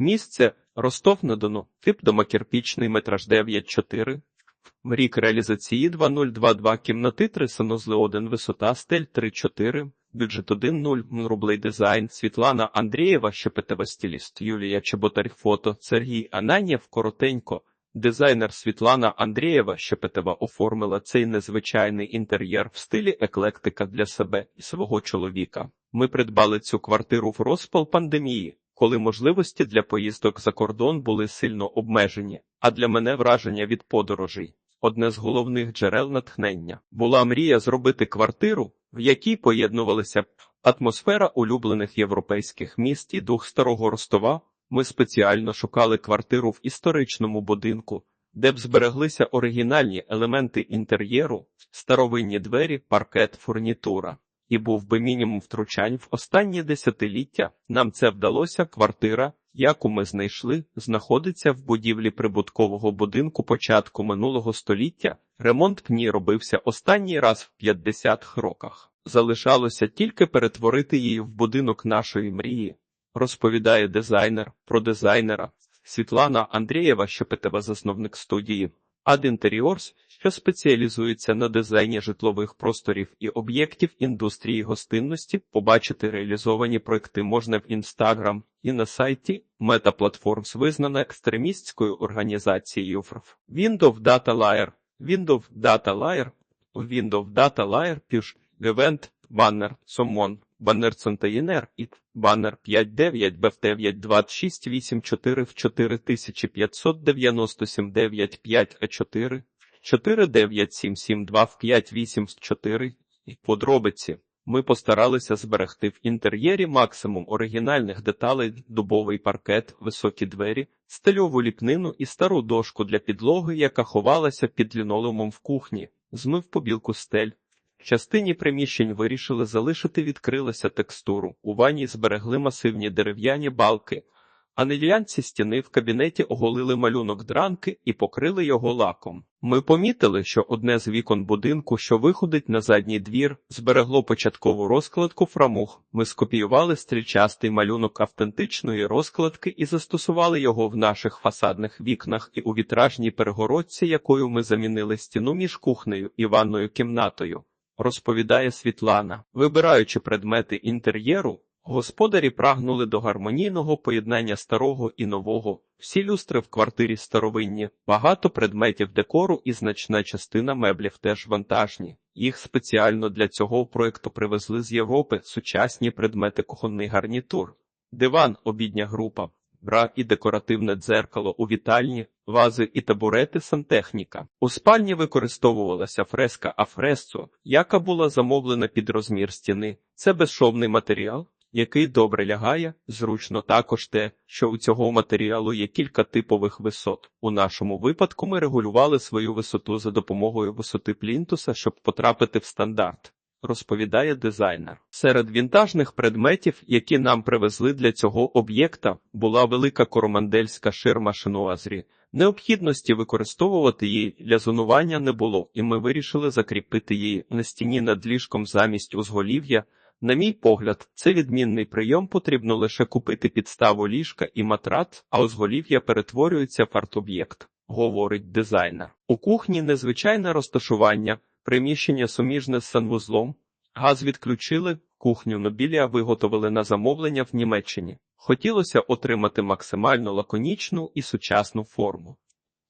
Місце Ростов на Дону, тип домокірпічний, метраж 9,4. Рік реалізації 2022, кімнати 3, санузли 1, висота, стель 3,4, бюджет 1,0, рублей дизайн, Світлана Андрієва, ЩПТВ стиліст, Юлія Чеботарь, фото, Сергій Ананєв, коротенько. Дизайнер Світлана Андрієва ЩПТВ оформила. Цей незвичайний інтер'єр в стилі еклектика для себе і свого чоловіка. Ми придбали цю квартиру в розпал пандемії, коли можливості для поїздок за кордон були сильно обмежені, а для мене враження від подорожей. Одне з головних джерел натхнення була мрія зробити квартиру, в якій поєднувалися атмосфера улюблених європейських міст і дух старого Ростова. Ми спеціально шукали квартиру в історичному будинку, де б збереглися оригінальні елементи інтер'єру, старовинні двері, паркет, фурнітура. І був би мінімум втручань в останні десятиліття. Нам це вдалося. Квартира, яку ми знайшли, знаходиться в будівлі прибуткового будинку початку минулого століття. Ремонт в робився останній раз в 50 роках. Залишалося тільки перетворити її в будинок нашої мрії. Розповідає дизайнер про дизайнера Світлана Андрієва, ЩПТВ засновник студії Interiors, що спеціалізується на дизайні житлових просторів і об'єктів індустрії гостинності. Побачити реалізовані проекти можна в Instagram і на сайті Meta Platforms визнана екстремістською організацією. Windows Data Layer, Windows Data Layer, Windows Data Layer, Push, Event, Banner, Summon, Баннер Центаїнер, ІТ, банер 59, БФ9, 26, 84 в 4597, 9, 5, А4, 49772 в 5, 8, 4 і подробиці. Ми постаралися зберегти в інтер'єрі максимум оригінальних деталей, дубовий паркет, високі двері, стильову ліпнину і стару дошку для підлоги, яка ховалася під лінолеумом в кухні, змив побілку стель. Частині приміщень вирішили залишити відкрилася текстуру. У ванні зберегли масивні дерев'яні балки, а на ділянці стіни в кабінеті оголили малюнок дранки і покрили його лаком. Ми помітили, що одне з вікон будинку, що виходить на задній двір, зберегло початкову розкладку фрамуг. Ми скопіювали стрільчастий малюнок автентичної розкладки і застосували його в наших фасадних вікнах і у вітражній перегородці, якою ми замінили стіну між кухнею і ванною кімнатою розповідає Світлана. Вибираючи предмети інтер'єру, господарі прагнули до гармонійного поєднання старого і нового. Всі люстри в квартирі старовинні, багато предметів декору і значна частина меблів теж вантажні. Їх спеціально для цього проекту привезли з Європи сучасні предмети кухонний гарнітур. Диван, обідня група, бра і декоративне дзеркало у вітальні, вази і табурети сантехніка. У спальні використовувалася фреска афресцо, яка була замовлена під розмір стіни. Це безшовний матеріал, який добре лягає, зручно також те, що у цього матеріалу є кілька типових висот. У нашому випадку ми регулювали свою висоту за допомогою висоти плінтуса, щоб потрапити в стандарт. Розповідає дизайнер. Серед вінтажних предметів, які нам привезли для цього об'єкта, була велика коромандельська ширма шинуазрі. Необхідності використовувати її для зонування не було, і ми вирішили закріпити її на стіні над ліжком замість узголів'я. На мій погляд, це відмінний прийом потрібно лише купити підставу ліжка і матрац, а узголів'я перетворюється в арт-об'єкт, говорить дизайнер. У кухні незвичайне розташування, приміщення суміжне з санвузлом, газ відключили, кухню Нобілія виготовили на замовлення в Німеччині. Хотілося отримати максимально лаконічну і сучасну форму.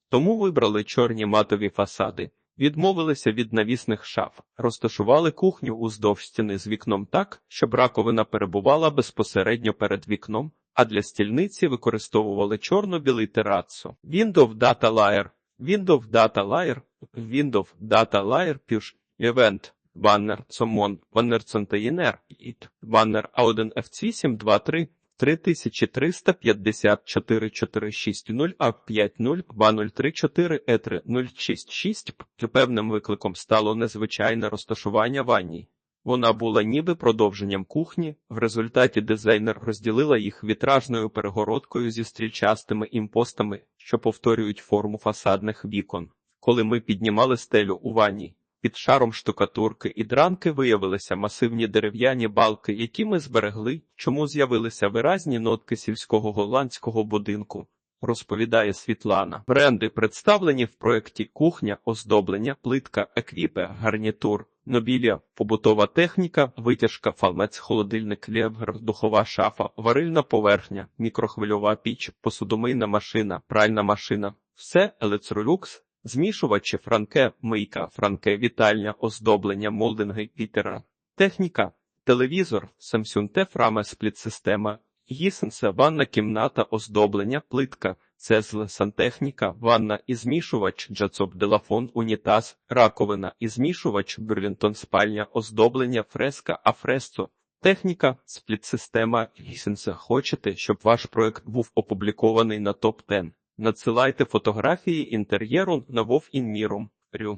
Тому вибрали чорні матові фасади, відмовилися від навісних шаф, розташували кухню уздовж стіни з вікном так, щоб раковина перебувала безпосередньо перед вікном, а для стільниці використовували чорно-білий терацо. Windows Data Layer, Windows Data Layer, Windows Data Layer Push, Event, Banner, Summon, Banner Container, IT, Banner A1 F823, 3354 460 а 50 2034 етри 066 Певним викликом стало незвичайне розташування ванній. Вона була ніби продовженням кухні, в результаті дизайнер розділила їх вітражною перегородкою зі стрільчастими імпостами, що повторюють форму фасадних вікон. Коли ми піднімали стелю у ванні, Під шаром штукатурки і дранки виявилися масивні дерев'яні балки, які ми зберегли, чому з'явилися виразні нотки сільського голландського будинку. Розповідає Світлана. Бренди представлені в проєкті кухня, оздоблення, плитка, еквіпе, гарнітур, нобілія, побутова техніка, витяжка, фалмець, холодильник, лєвгер, духова шафа, варильна поверхня, мікрохвильова піч, посудомийна машина, пральна машина. Все електролюкс, змішувачі, франке, мийка, франке, вітальня, оздоблення, молдинги, вітера. Техніка, телевізор, Samsung T Frame спліт-система, Гісенсе, ванна кімната, оздоблення, плитка, цезл, сантехніка, ванна і змішувач, джацоп, делафон, унітаз, раковина і змішувач, бюрлінтон, спальня, оздоблення, фреска, афресто. Техніка, спліт-система, Гісенса. Хочете, щоб ваш проект був опублікований на топ 10 Надсилайте фотографії інтер'єру на Вов.